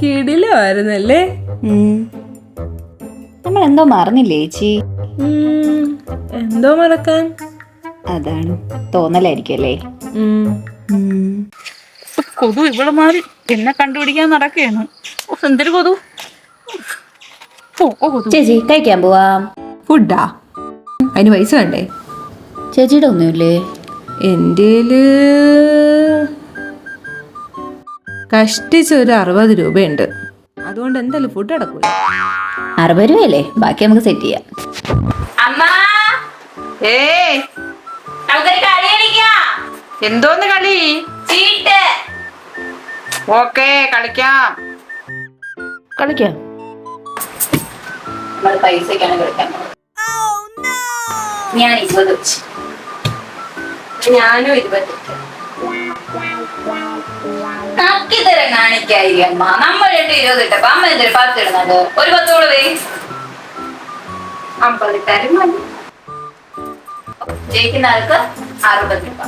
കിടിലായിരുന്നല്ലേ നമ്മൾ എന്തോ മറന്നില്ലേ ചേച്ചി? എന്തോ മറക്കാൻ? അതാണ് തോന്നലായിരിക്കും അല്ലേ കൊതു ഇവിടെ മാറി എന്നെ കണ്ടുപിടിക്കാൻ നടക്കുകയാണ്. എന്തൊരു കൊതു? ഓ ഓ കൊതു. ചേച്ചി കഴിക്കാൻ പോവാം. ഫുഡാ? അതിന് പൈസ വേണ്ടേ? ചേച്ചിയുടെ ഒന്നുമില്ലേ? എന്റെ കഷ്ടിച്ച് ഒരു അറുപത് രൂപയുണ്ട്. അതുകൊണ്ട് എന്തായാലും ഫുഡ് അടക്കൂല. അറുപത് രൂപയല്ലേ? ബാക്കി നമുക്ക് സെറ്റ് ചെയ്യാം. അമ്മ! ഏ നമുക്കൊരു കളി കളിക്കാം. എന്തോന്ന് കളി? ഓക്കേ കളിക്കാം. കളിക്കാം. നമ്മൾ പൈസക്കാണ് കളിക്കാൻ ഞാൻ ഇരുപത് വെച്ച്. ഞാനും ഇരുപത്തി കക്കി തരം കാണിക്കായി അമ്മ. നമ്മൾ രണ്ട് ഇരുപത് ഇട്ടപ്പോ അമ്മ എന്തൊരു പത്ത് ഇടുന്നത് ഒരു പത്തോൾ വേ. അമ്പത് ഇട്ടാലും ജയിക്കുന്ന ആൾക്ക് അറുപത് രൂപ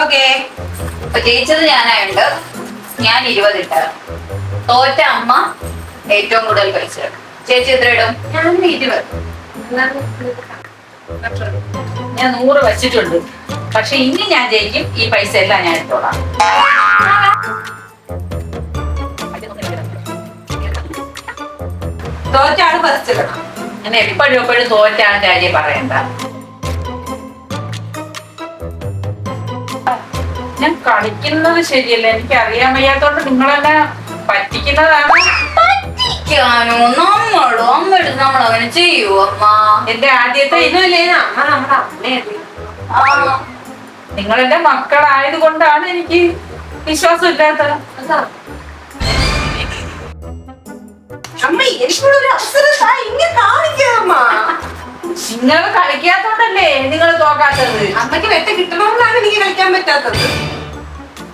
ഓക്കേ അപ്പൊ ജയിച്ചത് ഞാനായുണ്ട് ഞാൻ ഇരുപത് ഇട്ടത് തോറ്റ അമ്മ ഏറ്റവും കൂടുതൽ പൈസ ചേച്ചി എത്ര ഇടും? ഞാൻ ഇരുപത്. ഞാൻ നൂറ് വെച്ചിട്ടുണ്ട്. പക്ഷെ ഇനി ഞാൻ ജയിക്കും. ഈ പൈസ എല്ലാം ഞാൻ എടുത്തോളാം. തോറ്റാണ് ഫസ്റ്റ് ഇടണം. എപ്പോഴും എപ്പോഴും തോറ്റാണ് കാര്യം പറയണ്ട. ഞാൻ കളിക്കുന്നത് ശരിയല്ല. എനിക്ക് അറിയാൻ വയ്യാത്തോണ്ട് നിങ്ങളെന്നെ പറ്റിക്കുന്നതാണ്. പറ്റിക്കാനോ? നമ്മളോ? അമ്മ എടുത്ത് നമ്മൾ അങ്ങനെ ചെയ്യൂ അമ്മ? എന്റെ ആദ്യത്തെ ഇന്നല്ലേ ഇതുമല്ലേ അമ്മ നമ്മുടെ അമ്മയല്ലേ? നിങ്ങൾ എന്റെ മക്കളായത് കൊണ്ടാണ് എനിക്ക് വിശ്വാസം ഇല്ലാത്തത് അമ്മ എനിക്കൊരു അവസരം ഇങ്ങനെ കാണിക്കാമ്മ നിങ്ങൾ കളിക്കാത്തോണ്ടല്ലേ നിങ്ങൾ തോക്കാത്തത്? അമ്മയ്ക്ക് വെട്ട കിട്ടണമെന്നാണ് എനിക്ക് കളിക്കാൻ പറ്റാത്തത്.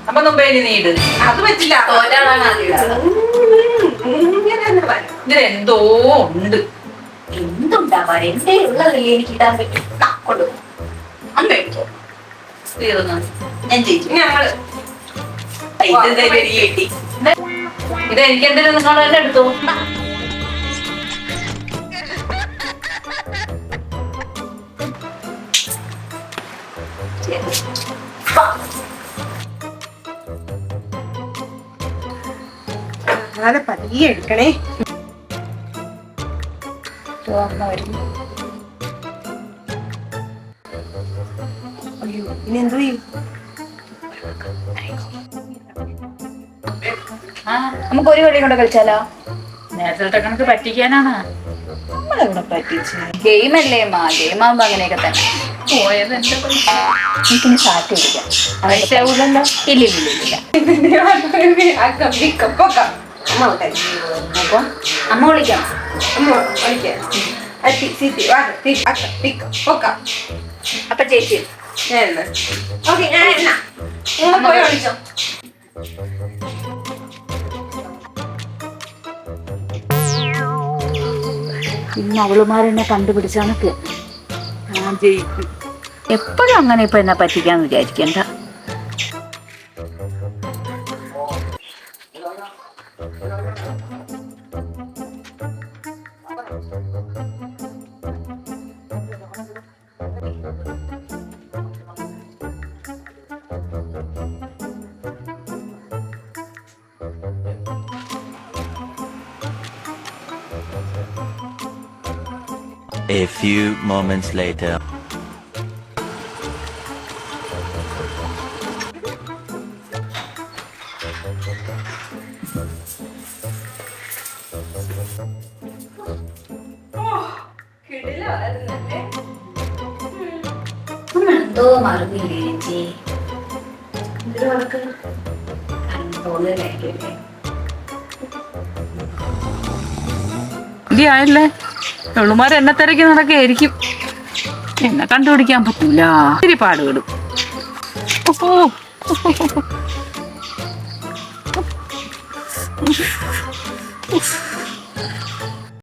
അപ്പൊ മുമ്പേ നീട്. അത് പറ്റില്ല. ഇതിലെന്തോ ഉണ്ട്. എന്തുണ്ടാവാൻ എന്റെ ഉള്ളതല്ലേ എനിക്ക് ഇടാൻ പറ്റും. കൊണ്ടു അമ്മേ അമ്മ തീർന്നു ഞാൻ വെടി കിട്ടി ഇത് എനിക്ക് എന്തെങ്കിലും നിങ്ങൾ തന്നെ എടുത്തു? വളരെ പതിയെ എടുക്കണേ. അയ്യോ ഇനി എന്തോ ചെയ്യും? ആ നമുക്ക് ഒരു കളി കൂടെ കളിച്ചാലോ? നേരത്തെ കണക്ക് പറ്റിക്കാനാണ്. നമ്മളിവിടെ പറ്റിച്ച്. ഗെയിം അല്ലേ മാ. ഗെയിം ആകുമ്പോ അങ്ങനെയൊക്കെ തന്നെ. പോയത് എന്റെ പൈസ. എനിക്കിനി സാറ്റ് ഇല്ല പൈസ ഇല്ല ഇല്ല ഇല്ല അമ്മ ഇന്ന് അവളുമാരെന്നെ കണ്ടുപിടിച്ചാണൊക്കെ എപ്പോഴും അങ്ങനെ ഇപ്പൊ എന്നെ പറ്റിക്കാന്ന് വിചാരിക്കണ്ട. A few moments later. എന്തോ മറന്നില്ലേ ചേച്ചി. എന്തൊരു ഇടി ആയല്ലേ? അവളുമാർ എന്നെ തിരക്കി നടക്കായിരിക്കും എന്നെ കണ്ടുപിടിക്കാൻ പറ്റൂല. ഒത്തിരി പാടുപെടും. ഓഹോ